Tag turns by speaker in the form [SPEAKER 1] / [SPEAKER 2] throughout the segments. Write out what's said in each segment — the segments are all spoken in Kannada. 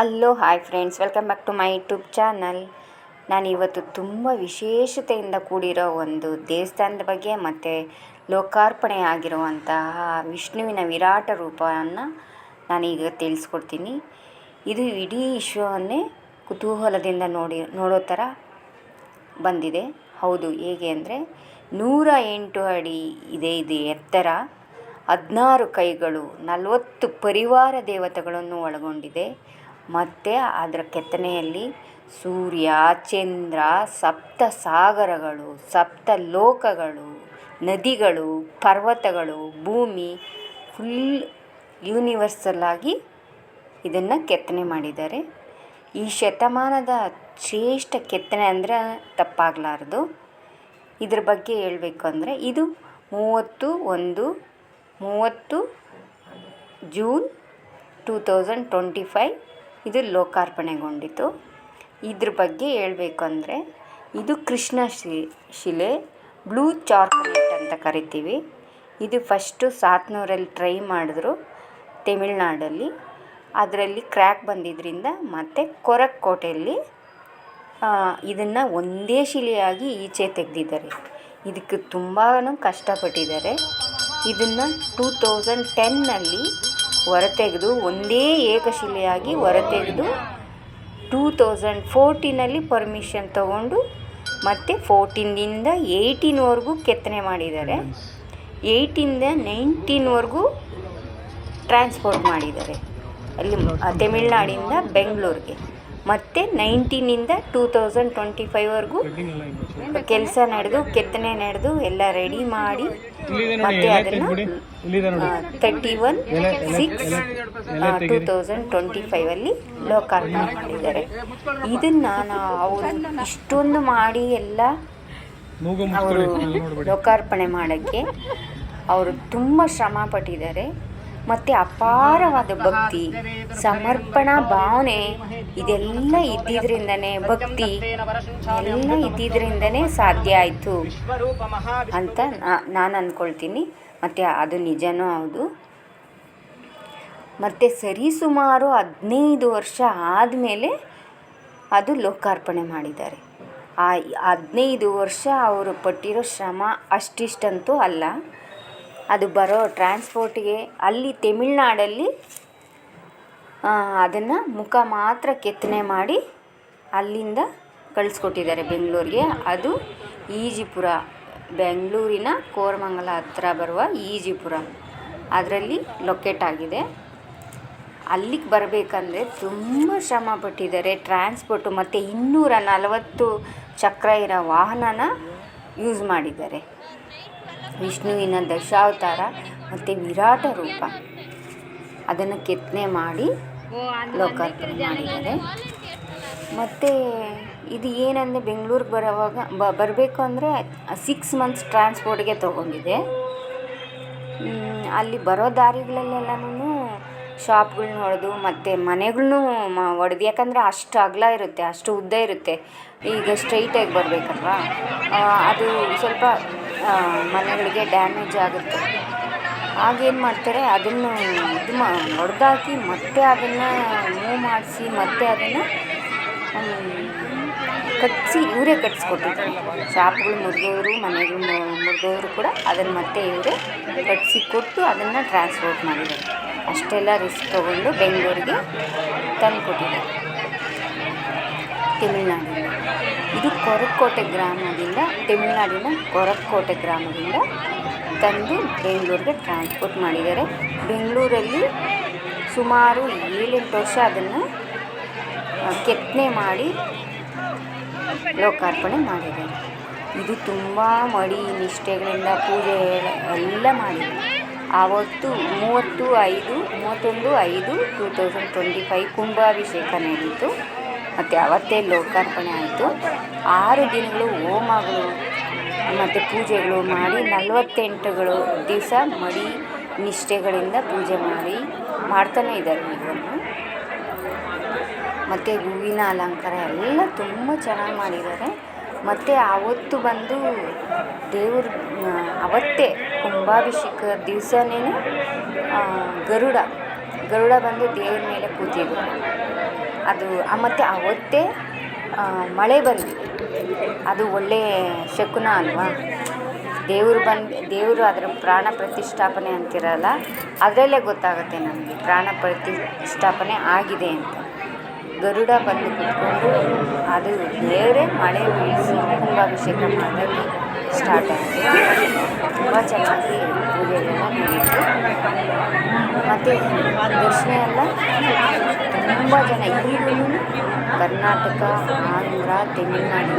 [SPEAKER 1] Hello hi friends welcome back to my YouTube channel ನಾನು ಇವತ್ತು ತುಂಬ ವಿಶೇಷತೆಯಿಂದ ಕೂಡಿರೋ ಒಂದು ದೇವಸ್ಥಾನದ ಬಗ್ಗೆ ಮತ್ತು ಲೋಕಾರ್ಪಣೆ ಆಗಿರುವಂತಹ ವಿಷ್ಣುವಿನ ವಿರಾಟ ರೂಪವನ್ನು ನಾನೀಗ ತಿಳಿಸ್ಕೊಡ್ತೀನಿ. ಇದು ಇಡೀ ವಿಶ್ವವನ್ನೇ ಕುತೂಹಲದಿಂದ ನೋಡಿ, ನೋಡೋ ಥರ ಬಂದಿದೆ. ಹೌದು, ಹೇಗೆ ಅಂದರೆ ನೂರ ಎಂಟು ಅಡಿ ಇದೆ, ಇದು ಎತ್ತರ ಹದಿನಾರು ಕೈಗಳು, ನಲವತ್ತು ಪರಿವಾರ ದೇವತೆಗಳನ್ನು ಒಳಗೊಂಡಿದೆ. ಮತ್ತು ಅದರ ಕೆತ್ತನೆಯಲ್ಲಿ ಸೂರ್ಯ, ಚಂದ್ರ, ಸಪ್ತ ಸಾಗರಗಳು, ಸಪ್ತ ಲೋಕಗಳು, ನದಿಗಳು, ಪರ್ವತಗಳು, ಭೂಮಿ ಫುಲ್ ಯೂನಿವರ್ಸಲ್ ಆಗಿ ಇದನ್ನು ಕೆತ್ತನೆ ಮಾಡಿದ್ದಾರೆ. ಈ ಶತಮಾನದ ಶ್ರೇಷ್ಠ ಕೆತ್ತನೆ ಅಂದರೆ ತಪ್ಪಾಗಲಾರ್ದು. ಇದ್ರ ಬಗ್ಗೆ ಹೇಳಬೇಕು ಅಂದರೆ ಇದು ಮೂವತ್ತು ಒಂದು, ಮೂವತ್ತು June two thousand twenty five ಇದು ಲೋಕಾರ್ಪಣೆಗೊಂಡಿತು. ಇದ್ರ ಬಗ್ಗೆ ಹೇಳಬೇಕು ಅಂದರೆ ಇದು ಕೃಷ್ಣ ಶಿಲೆ, ಬ್ಲೂ ಚಾರ್ಕೋಲೇಟ್ ಅಂತ ಕರಿತೀವಿ. ಇದು ಫಸ್ಟು ಸಾತ್ನೂರಲ್ಲಿ ಟ್ರೈ ಮಾಡಿದ್ರು ತಮಿಳ್ನಾಡಲ್ಲಿ. ಅದರಲ್ಲಿ ಕ್ರ್ಯಾಕ್ ಬಂದಿದ್ದರಿಂದ ಮತ್ತು ಕೊರಕ್ ಕೋಟೆಯಲ್ಲಿ ಇದನ್ನು ಒಂದೇ ಶಿಲೆಯಾಗಿ ಈಚೆ ತೆಗೆದಿದ್ದಾರೆ. ಇದಕ್ಕೆ ತುಂಬಾ ಕಷ್ಟಪಟ್ಟಿದ್ದಾರೆ. ಇದನ್ನು ಟೂ ತೌಸಂಡ್ ಟೆನ್ನಲ್ಲಿ ಹೊರತೆಗೆದು ಒಂದೇ ಏಕಶಿಲೆಯಾಗಿ ಹೊರತೆಗೆದು ಟೂ ತೌಸಂಡ್ ಫೋರ್ಟೀನಲ್ಲಿ ಪರ್ಮಿಷನ್ ತಗೊಂಡು ಮತ್ತು ಫೋರ್ಟೀನಿಂದ ಏಯ್ಟೀನ್ವರೆಗೂ ಕೆತ್ತನೆ ಮಾಡಿದ್ದಾರೆ. ಏಯ್ಟಿಂದ ನೈನ್ಟೀನ್ವರೆಗೂ ಟ್ರಾನ್ಸ್ಪೋರ್ಟ್ ಮಾಡಿದ್ದಾರೆ. ಅಲ್ಲಿ ತಮಿಳ್ನಾಡಿಂದ ಬೆಂಗಳೂರಿಗೆ. ಮತ್ತು ನೈನ್ಟೀನಿಂದ ಟೂ ತೌಸಂಡ್ ಟ್ವೆಂಟಿ ಫೈವ್ವರೆಗೂ ಕೆಲಸ ನಡೆದು ಕೆತ್ತನೆ ನಡೆದು ಎಲ್ಲ ರೆಡಿ ಮಾಡಿ ಮತ್ತೆ ಅದನ್ನು thirty one six two thousand twenty ಫೈವಲ್ಲಿ ಲೋಕಾರ್ಪಣೆ ಮಾಡಿದ್ದಾರೆ. ಇದನ್ನು ನಾವು ಅವರು ಇಷ್ಟೊಂದು ಮಾಡಿ ಎಲ್ಲ ಅವರು ಲೋಕಾರ್ಪಣೆ ಮಾಡೋಕ್ಕೆ ಅವರು ತುಂಬ ಶ್ರಮ ಪಟ್ಟಿದ್ದಾರೆ. ಮತ್ತು ಅಪಾರವಾದ ಭಕ್ತಿ, ಸಮರ್ಪಣಾ ಭಾವನೆ ಇದೆಲ್ಲ ಇದ್ದಿದ್ರಿಂದನೇ ಭಕ್ತಿ ಎಲ್ಲ ಇದ್ದಿದ್ರಿಂದನೇ ಸಾಧ್ಯ ಆಯಿತು ಅಂತ ನಾನು ಅಂದ್ಕೊಳ್ತೀನಿ ಮತ್ತು ಅದು ನಿಜನೂ ಹೌದು. ಮತ್ತು ಸರಿಸುಮಾರು ಹದಿನೈದು ವರ್ಷ ಆದಮೇಲೆ ಅದು ಲೋಕಾರ್ಪಣೆ ಮಾಡಿದ್ದಾರೆ. ಆ ಹದಿನೈದು ವರ್ಷ ಅವರು ಪಟ್ಟಿರೋ ಶ್ರಮ ಅಷ್ಟಿಷ್ಟಂತೂ ಅಲ್ಲ. ಅದು ಬರೋ ಟ್ರಾನ್ಸ್ಪೋರ್ಟಿಗೆ ಅಲ್ಲಿ ತಮಿಳ್ನಾಡಲ್ಲಿ ಅದನ್ನು ಮುಖ ಮಾತ್ರ ಕೆತ್ತನೆ ಮಾಡಿ ಅಲ್ಲಿಂದ ಕಳಿಸ್ಕೊಟ್ಟಿದ್ದಾರೆ ಬೆಂಗಳೂರಿಗೆ. ಅದು ಈಜಿಪುರ, ಬೆಂಗಳೂರಿನ ಕೋರಮಂಗಲ ಹತ್ರ ಬರುವ ಈಜಿಪುರ. ಅದರಲ್ಲಿ ಲೊಕೇಟ್ ಆಗಿದೆ. ಅಲ್ಲಿಗೆ ಬರಬೇಕಂದ್ರೆ ತುಂಬ ಶ್ರಮ ಪಟ್ಟಿದ್ದಾರೆ ಟ್ರಾನ್ಸ್ಪೋರ್ಟು ಮತ್ತು ಇನ್ನೂರ ನಲವತ್ತು ಚಕ್ರ ಇರೋ ವಾಹನನ ಯೂಸ್ ಮಾಡಿದ್ದಾರೆ. ವಿಷ್ಣುವಿನ ದಶಾವತಾರ ಮತ್ತು ವಿರಾಟ ರೂಪ. ಅದನ್ನು ಕೆತ್ತನೆ ಮಾಡಿ ಲೋಕಾರ್ಪಣೆ ಮಾಡಿದ್ದಾರೆ. ಮತ್ತು ಇದು ಏನಂದರೆ ಬೆಂಗಳೂರಿಗೆ ಬರೋವಾಗ ಬರಬೇಕು ಅಂದರೆ ಸಿಕ್ಸ್ ಮಂತ್ಸ್ ಟ್ರಾನ್ಸ್ಪೋರ್ಟ್ಗೆ ತೊಗೊಂಡಿದೆ. ಅಲ್ಲಿ ಬರೋ ದಾರಿಗಳಲ್ಲೆಲ್ಲನೂ ಶಾಪ್ಗಳ್ನ ಹೊಡೆದು ಮತ್ತು ಮನೆಗಳ್ನೂ ಮ ಯಾಕಂದರೆ ಅಷ್ಟು ಅಗಲ ಇರುತ್ತೆ, ಅಷ್ಟು ಉದ್ದ ಇರುತ್ತೆ. ಈಗ ಸ್ಟ್ರೈಟಾಗಿ ಬರಬೇಕಲ್ವಾ? ಅದು ಸ್ವಲ್ಪ ಮನೆಗಳಿಗೆ ಡ್ಯಾಮೇಜ್ ಆಗುತ್ತೆ. ಆಗೇನು ಮಾಡ್ತಾರೆ, ಅದನ್ನು ಇದು ಮಾ, ಹೊಡೆದಾಕಿ ಮತ್ತೆ ಅದನ್ನು ಮೂವ್ ಮಾಡಿಸಿ, ಮತ್ತೆ ಅದನ್ನು ಕಟ್ಟಿಸಿ ಇವರೇ ಕಟ್ಟಿಸ್ಕೊಟ್ಟಿದ್ದಾರೆ ಶಾಪ್ಗಳು ಮುರಿದೋರು, ಮನೆಗಳು ಮುರಿದೋರು ಕೂಡ ಅದನ್ನು ಮತ್ತೆ ಇವರೇ ಕಟ್ಟಿಸಿ ಕೊಟ್ಟು ಅದನ್ನು ಟ್ರಾನ್ಸ್ಪೋರ್ಟ್ ಮಾಡಿದ್ದಾರೆ. ಅಷ್ಟೆಲ್ಲ ರಿಸ್ಕ್ ತೊಗೊಂಡು ಬೆಂಗಳೂರಿಗೆ ತಂದುಕೊಟ್ಟಿದ್ದಾರೆ ತಮಿಳ್ನಾಡಿಂದ. ಇದು ಕೊರಕೋಟೆ ಗ್ರಾಮದಿಂದ, ತಮಿಳ್ನಾಡಿನ ಕೊರಕೋಟೆ ಗ್ರಾಮದಿಂದ ತಂದು ಬೆಂಗಳೂರಿಗೆ ಟ್ರಾನ್ಸ್ಪೋರ್ಟ್ ಮಾಡಿದ್ದಾರೆ. ಬೆಂಗಳೂರಲ್ಲಿ ಸುಮಾರು ಏಳೆಂಟು ವರ್ಷ ಅದನ್ನು ಕೆತ್ತನೆ ಮಾಡಿ ಲೋಕಾರ್ಪಣೆ ಮಾಡಿದ್ದಾರೆ. ಇದು ತುಂಬ ಮಡಿ ನಿಷ್ಠೆಗಳಿಂದ ಪೂಜೆ ಎಲ್ಲ ಮಾಡಿದ್ದಾರೆ. ಆವತ್ತು ಮೂವತ್ತು ಐದು, ಮೂವತ್ತೊಂದು ಐದು ಟೂ ತೌಸಂಡ್ ಟ್ವೆಂಟಿ ಫೈವ್ ಕುಂಭಾಭಿಷೇಕ ನಡೀತು ಮತ್ತು ಅವತ್ತೇ ಲೋಕಾರ್ಪಣೆ ಆಯಿತು. ಆರು ದಿನಗಳು ಹೋಮಗಳು, ಮತ್ತು ಪೂಜೆಗಳು ಮಾಡಿ ನಲವತ್ತೆಂಟುಗಳು ದಿವಸ ಮಡಿ ನಿಷ್ಠೆಗಳಿಂದ ಪೂಜೆ ಮಾಡಿ ಮಾಡ್ತಾನೇ ಇದ್ದಾರೆ ಈಗಲೂ. ಮತ್ತು ಹೂವಿನ ಅಲಂಕಾರ ಎಲ್ಲ ತುಂಬ ಚೆನ್ನಾಗಿ ಮಾಡಿದ್ದಾರೆ. ಮತ್ತು ಆವತ್ತು ಬಂದು ದೇವ್ರ ಅವತ್ತೇ ಕುಂಭಾಭಿಷೇಕ ದಿವಸನೇ ಗರುಡ ಗರುಡ ಬಂದು ದೇವ್ರ ಮೇಲೆ ಕೂತಿದ್ರು. ಅದು ಮತ್ತು ಅವತ್ತೇ ಮಳೆ ಬಂದಿದೆ. ಅದು ಒಳ್ಳೆಯ ಶಕುನ ಅಲ್ವಾ? ದೇವರು ಬಂದು, ದೇವರು ಅದರ ಪ್ರಾಣ ಪ್ರತಿಷ್ಠಾಪನೆ ಅಂತಿರಲ್ಲ, ಅದರಲ್ಲೇ ಗೊತ್ತಾಗುತ್ತೆ ನಮಗೆ, ಪ್ರಾಣ ಪ್ರತಿಷ್ಠಾಪನೆ ಆಗಿದೆ ಅಂತ. ಗರುಡ ಬಂದು ಕುತ್ಕೊಂಡು, ಅದು ದೇವರೇ ಮಳೆ ಬೀಳಿಸಿ ಕುಂಭಾಭಿಷೇಕ ಮಾಡೋಕ್ಕೆ ಸ್ಟಾರ್ಟ್ ಆಯಿತು ತುಂಬ ಚೆನ್ನಾಗಿ ಪೂಜೆಗೆಲ್ಲ ನೀಡಿತ್ತು ಮತ್ತು ದರ್ಶನ ಎಲ್ಲ ತುಂಬ ಜನ ಈಗಲೂ ಕರ್ನಾಟಕ ಆಂಧ್ರ ತಮಿಳುನಾಡು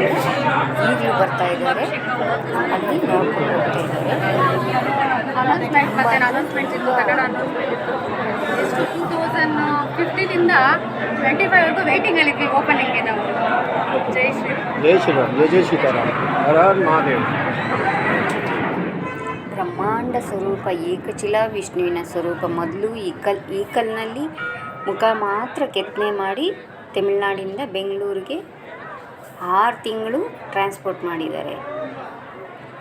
[SPEAKER 1] ಈಗಲೂ ಬರ್ತಾ ಇದ್ದಾರೆ. ಅಲ್ಲಿ ನೋಡ್ಕೊಂಡು ಹೋಗ್ತಾ ಇದ್ದಾರೆ.
[SPEAKER 2] ಟೂ ತೌಸಂಡ್ ಫಿಫ್ಟೀನಿಂದ ಟ್ವೆಂಟಿ ಫೈವ್ವರೆಗೂ ವೇಟಿಂಗಲ್ಲಿದ್ವಿ ಓಪನಿಂಗ್ಗೆ ನಾವು. ಜೈ ಶ್ರೀ
[SPEAKER 3] ಜೈ ಶ್ರೀರಾಮ್ ಜೈ ಜೈ ಸೀತಾರಾಮ್ ಮಹಾದೇವ್
[SPEAKER 1] ಬ್ರಹ್ಮಾಂಡ ಸ್ವರೂಪ ಏಕಚಿಲ ವಿಷ್ಣುವಿನ ಸ್ವರೂಪ ಮೊದಲು ಈಕಲ್ ಈಕಲ್ನಲ್ಲಿ ಮುಖ ಮಾತ್ರ ಕೆತ್ತನೆ ಮಾಡಿ ತಮಿಳುನಾಡಿನಿಂದ ಬೆಂಗಳೂರಿಗೆ ಆರು ತಿಂಗಳು ಟ್ರಾನ್ಸ್ಪೋರ್ಟ್ ಮಾಡಿದ್ದಾರೆ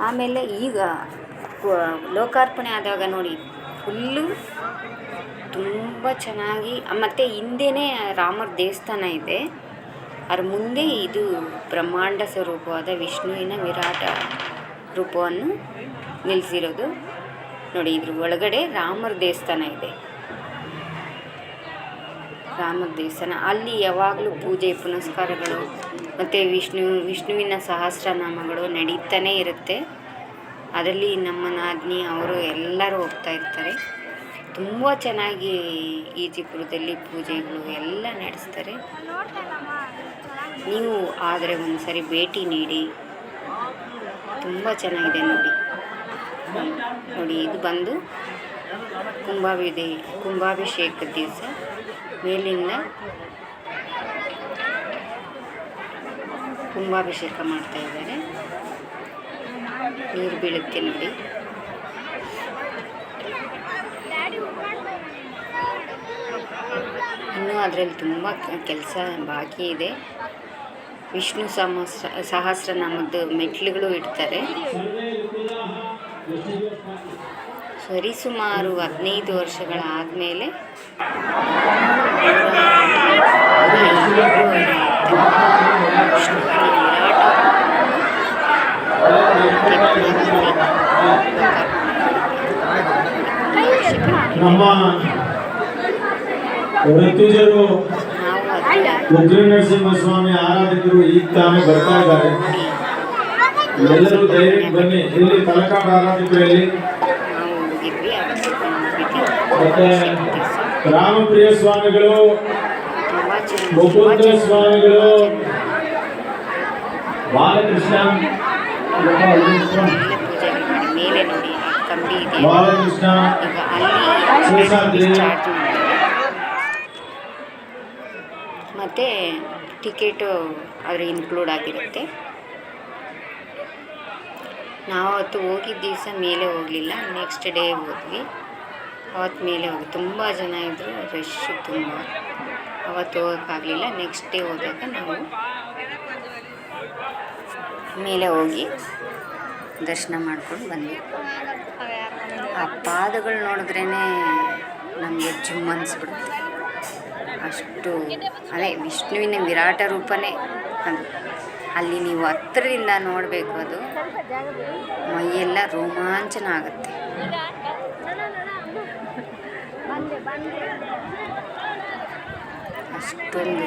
[SPEAKER 1] ಆಮೇಲೆ ಈಗ ಲೋಕಾರ್ಪಣೆ ಆದಾಗ ನೋಡಿ ಫುಲ್ಲು ತುಂಬ ಚೆನ್ನಾಗಿ ಮತ್ತು ಹಿಂದೆನೇ ರಾಮರ ದೇವಸ್ಥಾನ ಇದೆ ಅದ್ರ ಮುಂದೆ ಇದು ಬ್ರಹ್ಮಾಂಡ ಸ್ವರೂಪವಾದ ವಿಷ್ಣುವಿನ ವಿರಾಟ ರೂಪವನ್ನು ನಿಲ್ಲಿಸಿರೋದು ನೋಡಿ, ಇದ್ರ ಒಳಗಡೆ ರಾಮರ ದೇವಸ್ಥಾನ ಇದೆ. ರಾಮರ ದೇವಸ್ಥಾನ. ಅಲ್ಲಿ ಯಾವಾಗಲೂ ಪೂಜೆ, ಪುನಸ್ಕಾರಗಳು ಮತ್ತು ವಿಷ್ಣು, ವಿಷ್ಣುವಿನ ಸಹಸ್ರನಾಮಗಳು ನಡೀತಾನೇ ಇರುತ್ತೆ. ಅದರಲ್ಲಿ ನಮ್ಮ ನಾದಿನಿ ಅವರು ಎಲ್ಲರೂ ಹೋಗ್ತಾ ಇರ್ತಾರೆ. ತುಂಬ ಚೆನ್ನಾಗಿ ಈಜಿಪುರದಲ್ಲಿ ಪೂಜೆಗಳು ಎಲ್ಲ ನಡೆಸ್ತಾರೆ. ನೀವು ಆದರೆ ಒಂದು ಸರಿ ಭೇಟಿ ನೀಡಿ. ತುಂಬ ಚೆನ್ನಾಗಿದೆ ನೋಡಿ. ನೋಡಿ, ಇದು ಬಂದು ಕುಂಭಾಭಿದೆ ಕುಂಭಾಭಿಷೇಕದ ದಿವಸ. ಮೇಲಿಂದ ಕುಂಭಾಭಿಷೇಕ ಮಾಡ್ತಾ ಇದ್ದಾರೆ. ನೀರು ಬೀಳುತ್ತೆ ನೋಡಿ. ಇನ್ನೂ ಅದರಲ್ಲಿ ತುಂಬ ಕೆಲಸ ಬಾಕಿ ಇದೆ. ವಿಷ್ಣು ಸಹಸ್ರ ಸಹಸ್ರನಾಮದ ಮೆಟ್ಲುಗಳು ಇಡ್ತಾರೆ. ಸರಿಸುಮಾರು ಹದಿನೈದು ವರ್ಷಗಳಾದಮೇಲೆ
[SPEAKER 4] ನಮ್ಮ ಋತುಜರು
[SPEAKER 1] ನಾವು ಅದನ್ನ
[SPEAKER 4] ಉಗ್ರ ನರಸಿಂಹಸ್ವಾಮಿ ಆರಾಧಕರು ಈಗ ತಾನೇ ಬರ್ತಾ ಇದ್ದಾರೆ. ಎಲ್ಲರೂ ದಯವಿಟ್ಟು ಬನ್ನಿ. ಇಲ್ಲಿ ತಲಕಾಡು ಆರಾಧಕರಲ್ಲಿ
[SPEAKER 1] ನಾವು ಹೋಗಿದ್ವಿ ಅದಕ್ಕೆ
[SPEAKER 4] ಮತ್ತೆ ರಾಮಪ್ರಿಯ ಸ್ವಾಮಿಗಳು
[SPEAKER 1] ತುಂಬ ಚೆನ್ನಾಗಿ
[SPEAKER 4] ಮುಕುಂದ ಸ್ವಾಮಿಗಳು ಬಾಲಕೃಷ್ಣ
[SPEAKER 1] ಎಲ್ಲ ಪೂಜೆಗಳು ಮಾಡಿ ಮೇಲೆ ನೋಡಿ ಆ ಕಂಬಿ ಇದೆ.
[SPEAKER 4] ಬಾಲಕೃಷ್ಣ
[SPEAKER 1] ಈಗ ಅಲ್ಲಿ
[SPEAKER 4] ಶೇಷಾದ್ರಿ.
[SPEAKER 1] ಚಾರ್ಜ್ ಮಾಡ್ತಾರೆ ಮತ್ತು ಟಿಕೆಟು ಅದ್ರ ಇನ್ಕ್ಲೂಡ್ ಆಗಿರುತ್ತೆ. ನಾವು ಅವತ್ತು ಹೋಗಿದ್ದ ದಿವಸ ಮೇಲೆ ಹೋಗಲಿಲ್ಲ ನೆಕ್ಸ್ಟ್ ಡೇ ಹೋದ್ವಿ. ಅವತ್ತು ಮೇಲೆ ಹೋಗಿ ತುಂಬ ಜನ ಇದ್ದರು ರಶ್ ತುಂಬ. ಅವತ್ತು ಹೋಗೋಕ್ಕಾಗಲಿಲ್ಲ ನೆಕ್ಸ್ಟ್ ಡೇ ಹೋದಾಗ ನಾವು ಮೇಲೆ ಹೋಗಿ ದರ್ಶನ ಮಾಡ್ಕೊಂಡು ಬಂದ್ವಿ. ಆ ಪಾದಗಳು ನೋಡಿದ್ರೇ ನಮಗೆ ಜುಮ್ ಅನಿಸ್ಬಿಡುತ್ತೆ. ಅಷ್ಟು ಅದೇ ವಿಷ್ಣುವಿನ ವಿರಾಟ ರೂಪನೇ ಅದು. ಅಲ್ಲಿ ನೀವು ಹತ್ತಿರದಿಂದ ನೋಡಬೇಕು ಅದು. ಮೈಯೆಲ್ಲ ರೋಮಾಂಚನ ಆಗುತ್ತೆ. ಅಷ್ಟೊಂದು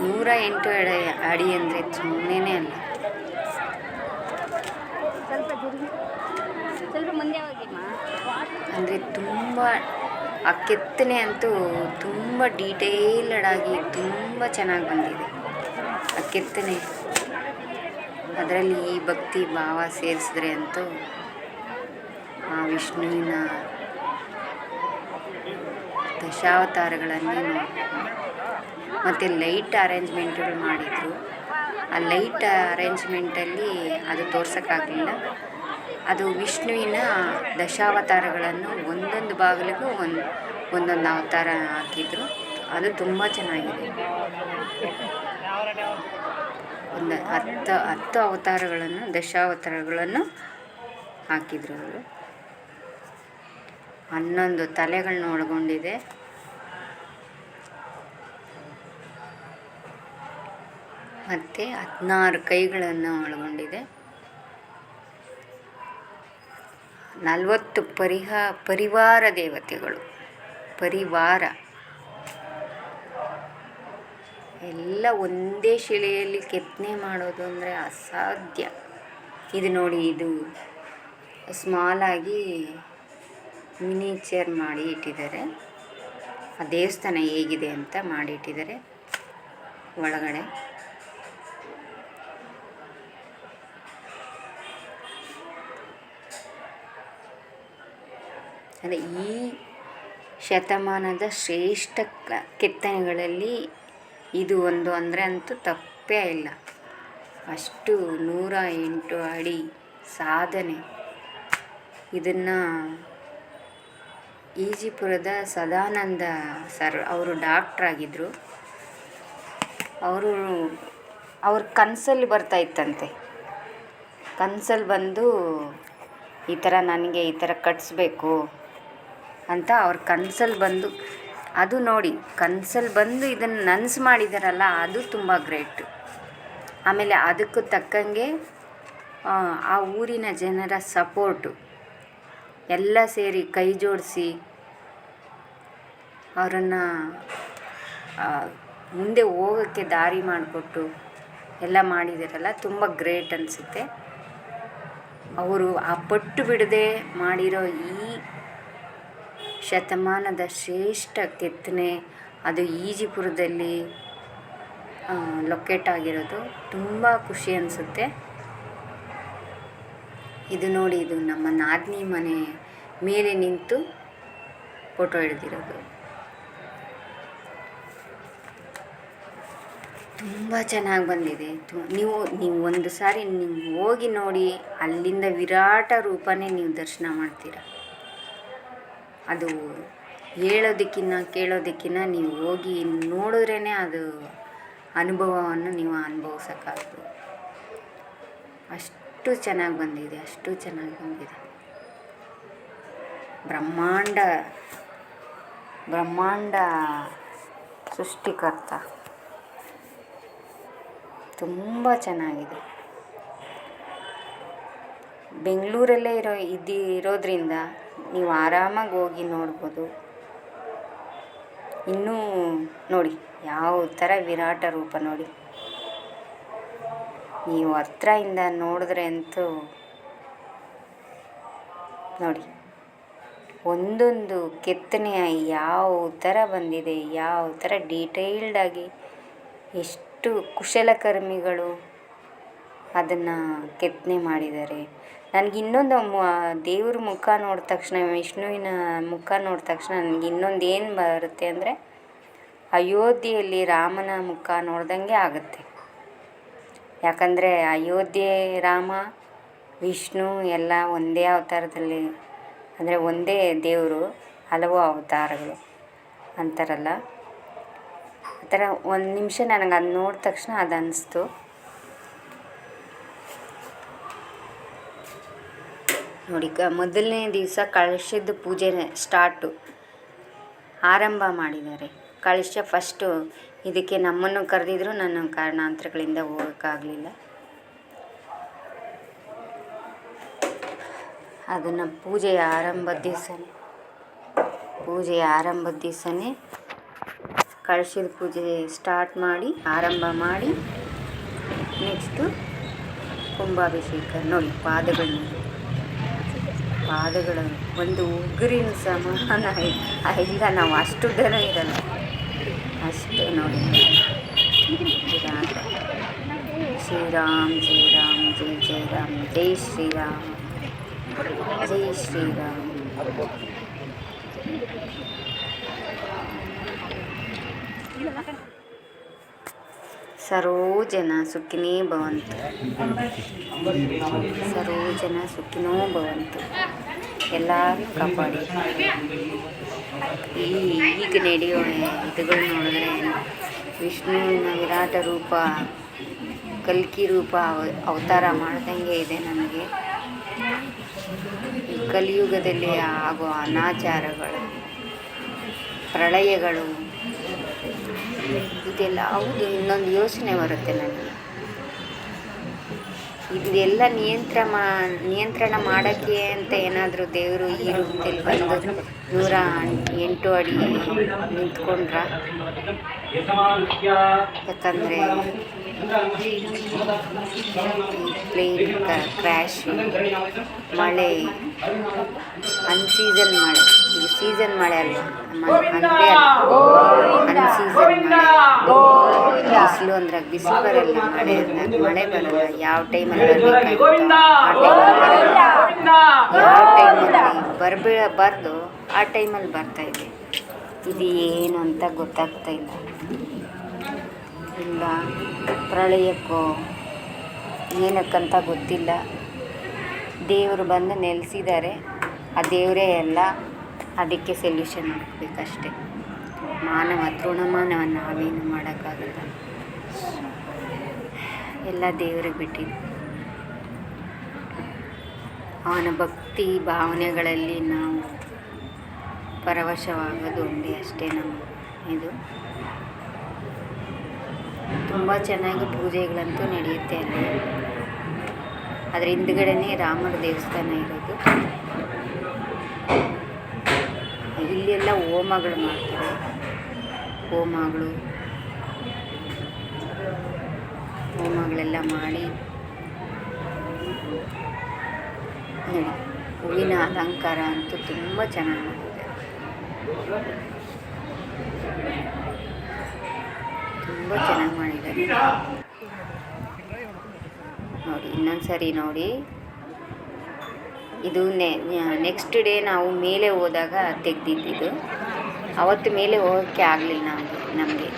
[SPEAKER 1] ನೂರ ಎಂಟು ಅಡಿ ಅಡಿ ಅಂದರೆ ಸುಮ್ಮನೆ ಅಲ್ಲ.
[SPEAKER 2] ಸ್ವಲ್ಪ ಮುಂದೆ ಹೋಗಿಮ್ಮ
[SPEAKER 1] ಅಂದರೆ ತುಂಬ ಆ ಕೆತ್ತನೆ ಅಂತೂ ತುಂಬ ಡೀಟೇಲ್ಡ್ ಆಗಿ ತುಂಬ ಚೆನ್ನಾಗಿ ಬಂದಿದೆ. ಆ ಕೆತ್ತನೆ. ಅದರಲ್ಲಿ ಈ ಭಕ್ತಿ ಭಾವ ಸೇರಿಸಿದ್ರೆ ಅಂತೂ ಆ ವಿಷ್ಣುವಿನ ದಶಾವತಾರಗಳನ್ನೇ ಮತ್ತು ಲೈಟ್ ಅರೇಂಜ್ಮೆಂಟ್ಗಳು ಮಾಡಿದರು. ಆ ಲೈಟ್ ಅರೇಂಜ್ಮೆಂಟಲ್ಲಿ ಅದು ತೋರ್ಸೋಕ್ಕಾಗಲಿಲ್ಲ. ಅದು ವಿಷ್ಣುವಿನ ದಶಾವತಾರಗಳನ್ನು ಒಂದೊಂದು ಬಾಗಿಲಿಗೂ ಒಂದು, ಒಂದೊಂದು ಅವತಾರ ಹಾಕಿದ್ರು. ಅದು ತುಂಬ ಚೆನ್ನಾಗಿದೆ. ಒಂದು ಹತ್ತು ಹತ್ತು ಅವತಾರಗಳನ್ನು, ದಶಾವತಾರಗಳನ್ನು ಹಾಕಿದ್ರು ಅವರು. ಹನ್ನೊಂದು ತಲೆಗಳನ್ನ ಒಳಗೊಂಡಿದೆ. ಮತ್ತು ಹದಿನಾರು ಕೈಗಳನ್ನು ಒಳಗೊಂಡಿದೆ. ನಲವತ್ತು ಪರಿಹ, ಪರಿವಾರ ದೇವತೆಗಳು. ಪರಿವಾರ. ಎಲ್ಲ ಒಂದೇ ಶಿಲೆಯಲ್ಲಿ ಕೆತ್ತನೆ ಮಾಡೋದು ಅಂದರೆ ಅಸಾಧ್ಯ. ಇದು ನೋಡಿ ಇದು ಸ್ಮಾಲಾಗಿ ಮಿನಿಚರ್ ಮಾಡಿ ಇಟ್ಟಿದ್ದಾರೆ. ಆ ದೇವಸ್ಥಾನ ಹೇಗಿದೆ ಅಂತ ಮಾಡಿಟ್ಟಿದ್ದಾರೆ ಒಳಗಡೆ. ಅದೇ ಈ ಶತಮಾನದ ಶ್ರೇಷ್ಠ ಕೆತ್ತನೆಗಳಲ್ಲಿ ಇದು ಒಂದು ಅಂದರೆ ಅಂತೂ ತಪ್ಪೇ ಇಲ್ಲ. ಅಷ್ಟು ನೂರ ಎಂಟು ಅಡಿ ಸಾಧನೆ. ಇದನ್ನು ಈಜಿಪುರದ ಸದಾನಂದ ಸರ್ ಅವರು ಡಾಕ್ಟ್ರಾಗಿದ್ದರು ಅವರು ಅವ್ರ ಕನಸಲ್ಲಿ ಬರ್ತಾ ಇತ್ತಂತೆ. ಕನಸಲ್ಲಿ ಬಂದು ಈ ಥರ ನನಗೆ ಈ ಥರ ಕಟ್ಟಿಸ್ಬೇಕು ಅಂತ ಅವ್ರ ಕನ್ಸಲ್ಲಿ ಬಂದು ಅದು ನೋಡಿ ಕನ್ಸಲ್ಲಿ ಬಂದು ಇದನ್ನು ನನ್ಸು ಮಾಡಿದಾರಲ್ಲ ಅದು ತುಂಬ ಗ್ರೇಟ್. ಆಮೇಲೆ ಅದಕ್ಕೂ ತಕ್ಕಂಗೆ ಆ, ಊರಿನ ಜನರ ಸಪೋರ್ಟು. ಎಲ್ಲ ಸೇರಿ ಕೈ ಜೋಡಿಸಿ ಅವರನ್ನು ಮುಂದೆ ಹೋಗೋಕ್ಕೆ ದಾರಿ ಮಾಡಿಕೊಟ್ಟು ಎಲ್ಲ ಮಾಡಿದಾರಲ್ಲ ತುಂಬ ಗ್ರೇಟ್ ಅನಿಸುತ್ತೆ. ಅವರು ಆ ಪಟ್ಟು ಬಿಡದೆ ಮಾಡಿರೋ ಈ ಶತಮಾನದ ಶ್ರೇಷ್ಠ ಕೆತ್ತನೆ. ಅದು ಈಜಿಪುರದಲ್ಲಿ ಲೊಕೇಟ್ ಆಗಿರೋದು. ತುಂಬ ಖುಷಿ ಅನಿಸುತ್ತೆ. ಇದು ನೋಡಿ, ಇದು ನಮ್ಮ ನಾದಿನಿ ಮನೆ ಮೇಲೆ ನಿಂತು ಫೋಟೋ ಹಿಡಿದಿರೋದು. ತುಂಬ ಚೆನ್ನಾಗಿ ಬಂದಿದೆ. ನೀವು ನೀವು ಒಂದು ಸಾರಿ ನೀವು ಹೋಗಿ ನೋಡಿ, ಅಲ್ಲಿಂದ ವಿರಾಟ ರೂಪನೇ ನೀವು ದರ್ಶನ ಮಾಡ್ತೀರ. ಅದು ಹೇಳೋದಕ್ಕಿನ್ನ ಕೇಳೋದಕ್ಕಿನ್ನ ನೀವು ಹೋಗಿ ನೋಡಿದ್ರೇ ಅದು ಅನುಭವವನ್ನು ನೀವು ಅನುಭವಿಸೋಕ್ಕಾಗ್ತದೆ. ಅಷ್ಟು ಚೆನ್ನಾಗಿ ಬಂದಿದೆ, ಅಷ್ಟು ಚೆನ್ನಾಗಿ ಬಂದಿದೆ. ಬ್ರಹ್ಮಾಂಡ ಬ್ರಹ್ಮಾಂಡ ಸೃಷ್ಟಿಕರ್ತ. ತುಂಬ ಚೆನ್ನಾಗಿದೆ. ಬೆಂಗಳೂರಲ್ಲೇ ಇರೋ ಇದ್ದಿ ಇರೋದ್ರಿಂದ ನೀವು ಆರಾಮಾಗಿ ಹೋಗಿ ನೋಡ್ಬೋದು. ಇನ್ನೂ ನೋಡಿ, ಯಾವ ಥರ ವಿರಾಟ ರೂಪ ನೋಡಿ. ನೀವು ಹತ್ರದಿಂದ ನೋಡಿದ್ರೆ ಅಂತೂ ನೋಡಿ, ಒಂದೊಂದು ಕೆತ್ತನೆ ಯಾವ ಥರ ಬಂದಿದೆ, ಯಾವ ಥರ ಡೀಟೇಲ್ಡಾಗಿ ಎಷ್ಟು ಕುಶಲಕರ್ಮಿಗಳು ಅದನ್ನು ಕೆತ್ತನೆ ಮಾಡಿದ್ದಾರೆ. ನನಗೆ ಇನ್ನೊಂದು ದೇವ್ರ ಮುಖ ನೋಡಿದ ತಕ್ಷಣ, ವಿಷ್ಣುವಿನ ಮುಖ ನೋಡಿದ ತಕ್ಷಣ ನನಗೆ ಇನ್ನೊಂದು ಏನು ಬರುತ್ತೆ ಅಂದರೆ ಅಯೋಧ್ಯೆಯಲ್ಲಿ ರಾಮನ ಮುಖ ನೋಡ್ದಂಗೆ ಆಗುತ್ತೆ. ಯಾಕಂದರೆ ಅಯೋಧ್ಯೆ, ರಾಮ, ವಿಷ್ಣು ಎಲ್ಲ ಒಂದೇ ಅವತಾರದಲ್ಲಿ, ಅಂದರೆ ಒಂದೇ ದೇವರು, ಹಲವು ಅವತಾರಗಳು ಅಂತಾರಲ್ಲ. ಆ ಥರ ಒಂದು ನಿಮಿಷ ನನಗೆ ಅದು ನೋಡಿದ ತಕ್ಷಣ ಅದು ಅನ್ನಿಸ್ತು ನೋಡಿ ಮೊದಲನೇ ದಿವಸ ಕಳಶದ ಪೂಜೆ ಸ್ಟಾರ್ಟು, ಆರಂಭ ಮಾಡಿದ್ದಾರೆ. ಕಳಶ ಫಸ್ಟು ಇದಕ್ಕೆ ನಮ್ಮನ್ನು ಕರೆದಿದ್ರು, ನನ್ನ ಕಾರಣಾಂತರಗಳಿಂದ ಹೋಗೋಕ್ಕಾಗಲಿಲ್ಲ. ಅದನ್ನು ಪೂಜೆಯ ಆರಂಭದ ದಿವಸನೇ, ಪೂಜೆಯ ಆರಂಭದ ದಿವಸನೇ ಕಳಶದ ಪೂಜೆ ಸ್ಟಾರ್ಟ್ ಮಾಡಿ, ಆರಂಭ ಮಾಡಿ ನೆಕ್ಸ್ಟು ಕುಂಭಾಭಿಷೇಕ, ನೋಡಿ, ಪಾದಗಳನ್ನ. ಪಾದಗಳು ಒಂದು ಉಗುರಿನ ಸಮಾನ ಇಲ್ಲ ನಾವು ಅಷ್ಟು ಉದ್ದನೂ ಇರಲ್ಲ. ಅಷ್ಟು ನೋಡಿ. ಶ್ರೀರಾಮ್ ಶ್ರೀರಾಮ್, ಜೈ ಜೈ ರಾಮ್ ಜೈ ಶ್ರೀರಾಮ್ ಜೈ ಶ್ರೀರಾಮ್. ಸರ್ವೋ ಜನ ಸುಖಿನೇ ಭವಂತು. ಸರ್ವೋ ಜನ ಸುಖಿನೋ ಭವಂತು. ಎಲ್ಲರೂ ಕಾಪಾಡಿ. ಈ ಈಗ ನಡೆಯೋ ಇದುಗಳು ನೋಡಿದ್ರೆ ವಿಷ್ಣುವಿನ ವಿರಾಟ ರೂಪ, ಕಲ್ಕಿ ರೂಪ ಅವ- ಅವತಾರ ಮಾಡ್ದಂಗೆ ಇದೆ ನನಗೆ ಕಲಿಯುಗದಲ್ಲಿ ಆಗೋ ಅನಾಚಾರಗಳು, ಪ್ರಳಯಗಳು ಇದೆಲ್ಲ ಹೌದು, ಇನ್ನೊಂದು ಯೋಚನೆ ಬರುತ್ತೆ ನನಗೆ. ಇದೆಲ್ಲ ನಿಯಂತ್ರ ಮಾ ನಿಯಂತ್ರಣ ಮಾಡೋಕ್ಕೆ ಅಂತ ಏನಾದರೂ ದೇವರು ಈ ರೂಪದಲ್ಲಿ ಬಂದು ನೂರ ಎಂಟು ಅಡಿ ನಿಂತ್ಕೊಂಡ್ರ? ಯಾಕಂದರೆ ಪ್ಲೇನ್ ಕ್ರ್ಯಾಶು ಮಳೆ ಅನ್ಸೀಸನ್ ಮಳೆ. ಸೀಸನ್ ಮಳೆ ಅಲ್ಲ. ಅಂದರೆ ಅನ್ಸೀಸನ್ ಮಳೆ. ಬಿಸಿಲು ಅಂದ್ರೆ ಬಿಸಿಲು ಬರಲ್ಲ. ಮಳೆ ಅಂದಾಗ ಮಳೆ ಬರಲ್ಲ. ಯಾವ ಟೈಮಲ್ಲಿ ಬರಬೇಕಾಗಿತ್ತು ಯಾವ ಟೈಮಲ್ಲಿ ಬರಬೇಡ ಬರ್ದು ಆ ಟೈಮಲ್ಲಿ ಬರ್ತಾ ಇದೆ. ಇದು ಏನು ಅಂತ ಗೊತ್ತಾಗ್ತಾ ಇಲ್ಲ. ಇಲ್ಲ. ಪ್ರಳಯಕ್ಕೋ ಏನಕ್ಕಂತ ಗೊತ್ತಿಲ್ಲ. ದೇವರು ಬಂದು ನೆಲೆಸಿದ್ದಾರೆ. ಆ ದೇವರೇ ಎಲ್ಲ ಅದಕ್ಕೆ ಸೊಲ್ಯೂಷನ್ ಹುಡುಕ್ಬೇಕಷ್ಟೆ. ಮಾನವ, ತೃಣಮಾನವನ್ನು ನಾವೇನು ಮಾಡೋಕ್ಕಾಗಲ್ಲ. ಎಲ್ಲ ದೇವರಿಗೆ ಬಿಟ್ಟಿದ್ದು. ಅವನ ಭಕ್ತಿ ಭಾವನೆಗಳಲ್ಲಿ ನಾವು ಪರವಶವಾಗೋದು ಒಂದೇ ಅಷ್ಟೇ ನಮ್ಮ ಇದು. ತುಂಬ ಚೆನ್ನಾಗಿ ಪೂಜೆಗಳಂತೂ ನಡೆಯುತ್ತೆ ಅಲ್ಲಿ. ಅದರ ಹಿಂದ್ಗಡೆನೇ ರಾಮರ ದೇವಸ್ಥಾನ ಇರೋದು. ಇಲ್ಲೆಲ್ಲ ಹೋಮಗಳು ಮಾಡ್ತಾರೆ. ಹೋಮಗಳು. ಹೋಮಗಳೆಲ್ಲ ಮಾಡಿ. ಹೂವಿನ ಅಲಂಕಾರ ಅಂತೂ ತುಂಬ ಚೆನ್ನಾಗಿ ತುಂಬ ಚೆನ್ನಾಗಿ ಮಾಡಿದ್ದಾರೆ. ನೋಡಿ ಇನ್ನೊಂದು ಸರಿ ನೋಡಿ. ಇದು ನೆಕ್ಸ್ಟ್ ಡೇ ನಾವು ಮೇಲೆ ಹೋದಾಗ ತೆಗ್ದಿದ್ದು ಅವತ್ತು ಮೇಲೆ ಹೋಗೋಕ್ಕೆ ಆಗಲಿಲ್ಲ ನಮಗೆ ನಮಗೆ.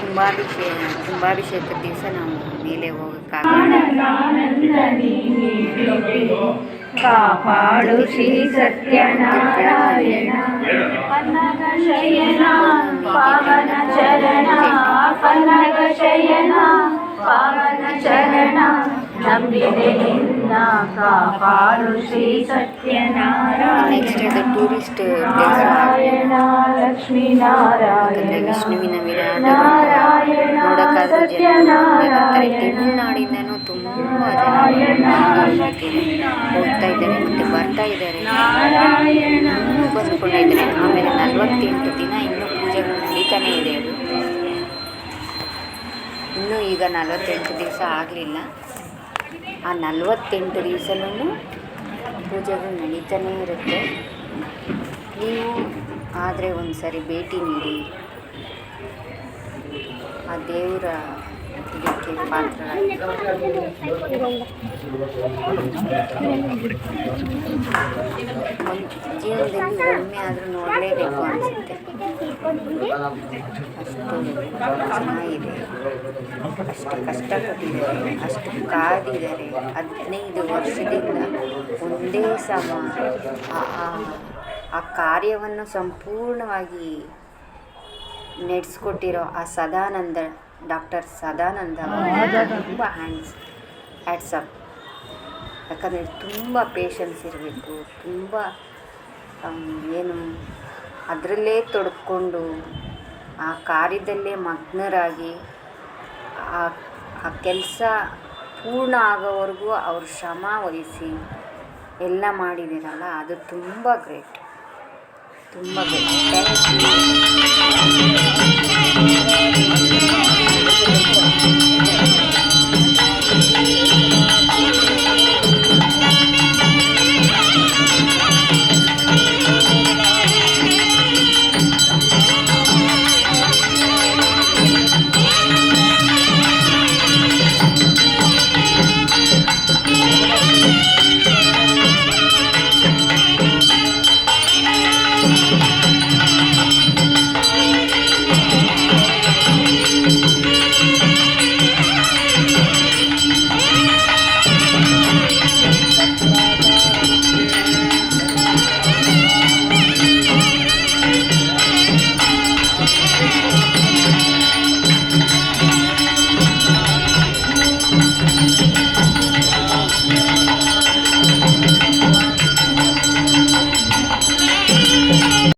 [SPEAKER 1] ಕುಂಭಾಭಿಷೇಕ ಕುಂಭಾಭಿಷೇಕದ ದಿವಸ ನಾವು ಮೇಲೆ ಹೋಗೋಕ್ಕಾಗಲಿಲ್ಲ ನೆಕ್ಸ್ಟ್ ಇದು ಟೂರಿಸ್ಟ್ ಪ್ಲೇಸ್ ವಿಷ್ಣುವಿನ ವಿರಾಟ
[SPEAKER 5] ನಾರಾಯಣ
[SPEAKER 1] ನೋಡೋಕ್ಕಾದ್ರೂ ಜನ ಬರ್ತಾರೆ ತುಂಬ ಜನ ಬರ್ತಾ ಇದ್ದಾರೆ ಇದ್ದಾರೆ ಆಮೇಲೆ ನಲವತ್ತೆಂಟು ದಿನ ಇನ್ನೂ ಪೂಜೆಗಳು ನಡೀತಾನೆ ಇದೆ ಅದು ಇನ್ನೂ ಈಗ ನಲವತ್ತೆಂಟು ದಿವಸ ಆಗಲಿಲ್ಲ ಆ ನಲವತ್ತೆಂಟು ದಿವಸನೂ ಪೂಜೆಗಳು ನಡೀತಾನೇ ಇರುತ್ತೆ. ನೀವು ಆದರೆ ಒಂದು ಸಾರಿ ಭೇಟಿ ನೀಡಿ. ಆ ದೇವರ ಜೀವನದಲ್ಲಿ ಒಮ್ಮೆ ಆದರೂ ನೋಡಲೇಬೇಕು ಅನಿಸುತ್ತೆ. ಅಷ್ಟು ಚೆನ್ನಾಗಿದೆ ಅಷ್ಟು ಕಷ್ಟಪಟ್ಟಿದ್ದಾರೆ ಅಷ್ಟು ಕಾದಿದ್ದಾರೆ ಹದಿನೈದು ವರ್ಷದಿಂದ ಒಂದೇ ಸಮ ಆ- ಕಾರ್ಯವನ್ನು ಸಂಪೂರ್ಣವಾಗಿ ನಡೆಸ್ಕೊಟ್ಟಿರೋ ಆ ಸದಾನಂದ ಡಾಕ್ಟರ್ ಸದಾನಂದ ತುಂಬ ಹ್ಯಾಂಡ್ಸ್ ಹ್ಯಾಟ್ಸಪ್ ಯಾಕಂದರೆ ತುಂಬ ಪೇಷನ್ಸ್ ಇರಬೇಕು ತುಂಬ ಏನು ಅದರಲ್ಲೇ ತೊಡ್ಕೊಂಡು ಆ ಕಾರ್ಯದಲ್ಲೇ ಮಗ್ನರಾಗಿ ಆ ಆ ಕೆಲಸ ಪೂರ್ಣ ಆಗೋವರೆಗೂ ಅವರು ಶ್ರಮ ವಹಿಸಿ ಎಲ್ಲ ಮಾಡಿದ್ದೀರಲ್ಲ, ಅದು ತುಂಬ ಗ್ರೇಟ್. ತುಂಬ ಗ್ರೇಟ್.